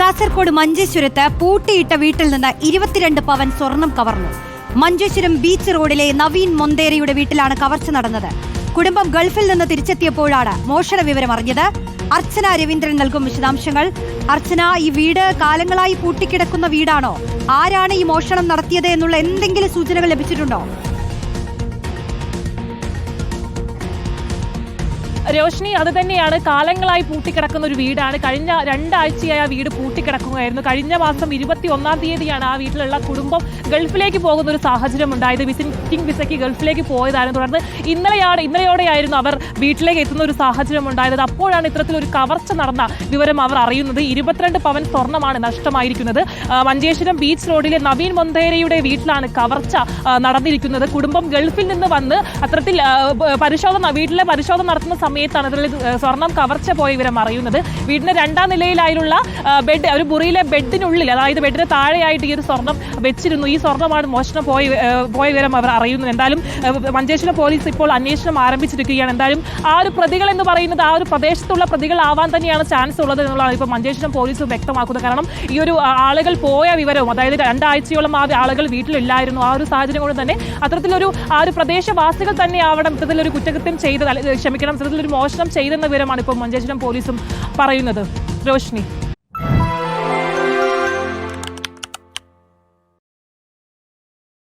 കാസർഗോഡ് മഞ്ചേശ്വരത്ത് പൂട്ടിയിട്ട വീട്ടിൽ നിന്ന് ഇരുപത്തിരണ്ട് പവൻ സ്വർണം കവർന്നു. മഞ്ചേശ്വരം ബീച്ച് റോഡിലെ നവീൻ മൊന്തേരയുടെ വീട്ടിലാണ് കവർച്ച നടന്നത്. കുടുംബം ഗൾഫിൽ നിന്ന് തിരിച്ചെത്തിയപ്പോഴാണ് മോഷണ വിവരം അറിഞ്ഞത്. അർച്ചന രവീന്ദ്രൻ നൽകും വിശദാംശങ്ങൾ. അർച്ചന ഈ വീട് കാലങ്ങളായി പൂട്ടിക്കിടക്കുന്ന വീടാണോ? ആരാണ് ഈ മോഷണം നടത്തിയത് എന്നുള്ള എന്തെങ്കിലും സൂചനകൾ ലഭിച്ചിട്ടുണ്ടോ? രോഷിനി അത് തന്നെയാണ്. കാലങ്ങളായി പൂട്ടിക്കിടക്കുന്ന ഒരു വീടാണ്. കഴിഞ്ഞ രണ്ടാഴ്ചയായി ആ വീട് പൂട്ടിക്കിടക്കുകയായിരുന്നു. കഴിഞ്ഞ മാസം ഇരുപത്തി ഒന്നാം തീയതിയാണ് ആ വീട്ടിലുള്ള കുടുംബം ഗൾഫിലേക്ക് പോകുന്ന ഒരു സാഹചര്യം ഉണ്ടായത്. വിസിറ്റിംഗ് വിസയ്ക്ക് ഗൾഫിലേക്ക് പോയതായിരുന്നു. തുടർന്ന് ഇന്നലെയാണ് ഇന്നലെയോടെയായിരുന്നു അവർ വീട്ടിലേക്ക് എത്തുന്ന ഒരു സാഹചര്യം ഉണ്ടായത്. അപ്പോഴാണ് ഇത്തരത്തിലൊരു കവർച്ച നടന്ന വിവരം അവർ അറിയുന്നത്. ഇരുപത്തിരണ്ട് പവൻ സ്വർണമാണ് നഷ്ടമായിരിക്കുന്നത്. മഞ്ചേശ്വരം ബീച്ച് റോഡിലെ നവീൻ മൊന്തേരയുടെ വീട്ടിലാണ് കവർച്ച നടന്നിരിക്കുന്നത്. കുടുംബം ഗൾഫിൽ നിന്ന് വന്ന് അത്തരത്തിൽ പരിശോധന വീട്ടിലെ പരിശോധന നടത്തുന്ന സമയത്താണ് ഇതിൽ സ്വർണം കവർച്ച പോയ വിവരം അറിയുന്നത് വീടിന്റെ രണ്ടാം നിലയിലായുള്ള ബെഡ് ഒരു മുറിയിലെ ബെഡിനുള്ളിൽ അതായത് ബെഡിന് താഴെയായിട്ട് ഈ ഒരു സ്വർണം വെച്ചിരുന്നു. ഈ സ്വർണമാണ് മോഷണം പോയി പോയ വിവരം അവർ അറിയുന്നത്. എന്തായാലും മഞ്ചേശ്വര പോലീസ് ഇപ്പോൾ അന്വേഷണം ആരംഭിച്ചിരിക്കുകയാണ്. എന്തായാലും ആ ഒരു പ്രതികൾ എന്ന് പറയുന്നത് ആ ഒരു പ്രദേശത്തുള്ള പ്രതികൾ ആവാൻ തന്നെയാണ് ചാൻസ് ഉള്ളത് എന്നുള്ളതാണ് ഇപ്പോൾ മഞ്ചേശ്വരം പോലീസ് വ്യക്തമാക്കുന്നത്. കാരണം ഈ ഒരു ആളുകൾ പോയ വിവരവും അതായത് രണ്ടാഴ്ചയോളം ആ ആളുകൾ വീട്ടിലില്ലായിരുന്നു. ആ ഒരു സാഹചര്യം കൊണ്ട് തന്നെ അത്തരത്തിലൊരു ആ ഒരു പ്രദേശവാസികൾ തന്നെ അവിടെ ഇത്തരത്തിലൊരു കുറ്റകൃത്യം ചെയ്ത് ക്ഷമിക്കണം ഇത്തരത്തിലൊരു മോഷണം ചെയ്തെന്ന വിവരമാണ് ഇപ്പോൾ മഞ്ചേശ്വരം പോലീസും പറയുന്നത്. രോഷിനി.